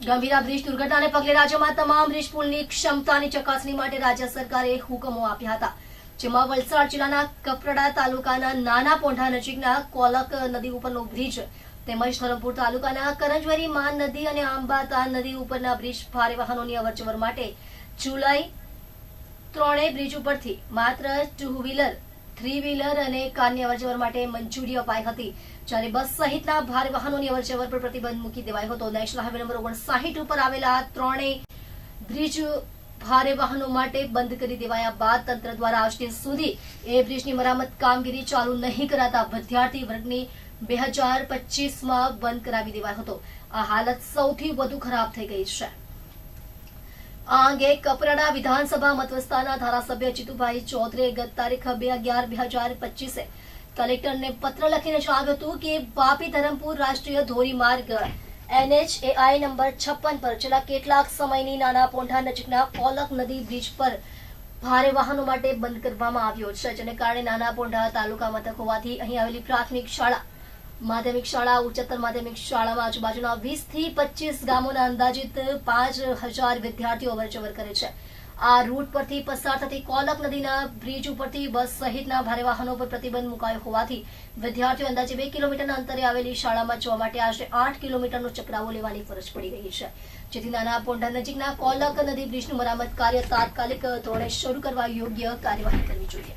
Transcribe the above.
Gambhira bridge દુર્ઘટનાને પગલે રાજ્યમાં તમામ બ્રિજ પુલની ક્ષમતાની ચકાસણી માટે રાજ્ય સરકારે હુકમો આપ્યા હતા. જેમાં વલસાડ જિલ્લાના કપરડા તાલુકાના નાના પોંઢા નજીકના કોલક નદી ઉપરનો બ્રિજ, તેમજ ધરમપુર તાલુકાના કરંજવરી માન નદી અને આંબાતાન નદી ઉપરના બ્રિજ ભારે વાહનોની અવરજવર માટે જુલાઈ ત્રણેય બ્રિજ ઉપરથી માત્ર ટુ વ્હીલર થ્રી વ્હીલર અને કારની અવરજવર માટે મંજૂરી અપાઈ હતી. જ્યારે બસ સહિતના ભારે વાહનોની અવરજવર પર પ્રતિબંધ મૂકી દેવાયો હતો. નેશનલ હાઈવે નંબર ઓગણસાહીઠ ઉપર આવેલા ત્રણેય બ્રિજ ભારે વાહનો માટે બંધ કરી દેવાયા બાદ તંત્ર દ્વારા આજ સુધી એ બ્રિજની મરામત કામગીરી ચાલુ નહીં કરાતા વિદ્યાર્થી વર્ગની બે હજાર પચીસમાં બંધ કરાવી દેવાયો હતો. આ હાલત સૌથી વધુ ખરાબ થઈ ગઈ છે. આ અંગે કપરાડા વિધાનસભા મતવિસ્તારના ધારાસભ્ય જીતુભાઈ ચૌધરીએ ગત તારીખ બે અગિયાર બે હજાર પચીસે કલેક્ટરને પત્ર લખીને જણાવ્યું હતું કે વાપી ધરમપુર રાષ્ટ્રીય ધોરીમાર્ગ એનએચએઆઈ નંબર છપ્પન પર છેલ્લા કેટલાક સમયની નાના પોંઢા નજીકના કોલક નદી બ્રિજ પર ભારે વાહનો માટે બંધ કરવામાં આવ્યો છે, જેને કારણે નાના પોંઢા તાલુકા મથક હોવાથી અહીં આવેલી પ્રાથમિક શાળા માધ્યમિક શાળા, ઉચ્ચતર માધ્યમિક શાળામાં આજુબાજુના વીસથી પચીસ ગામોના અંદાજિત પાંચ હજાર વિદ્યાર્થીઓ અવરજવર કરે છે. આ રૂટ પરથી પસાર થતી કોલક નદીના બ્રિજ ઉપરથી બસ સહિતના ભારે વાહનો પર પ્રતિબંધ મુકાયો હોવાથી વિદ્યાર્થીઓ અંદાજે બે કિલોમીટરના અંતરે આવેલી શાળામાં જવા માટે આશરે આઠ કિલોમીટરનો ચક્રાવો લેવાની ફરજ પડી રહી છે. જેથી નાના પોંઢા નજીકના કોલક નદી બ્રિજનું મરામત કાર્ય તાત્કાલિક ધોરણે શરૂ કરવા યોગ્ય કાર્યવાહી કરવી જોઈએ.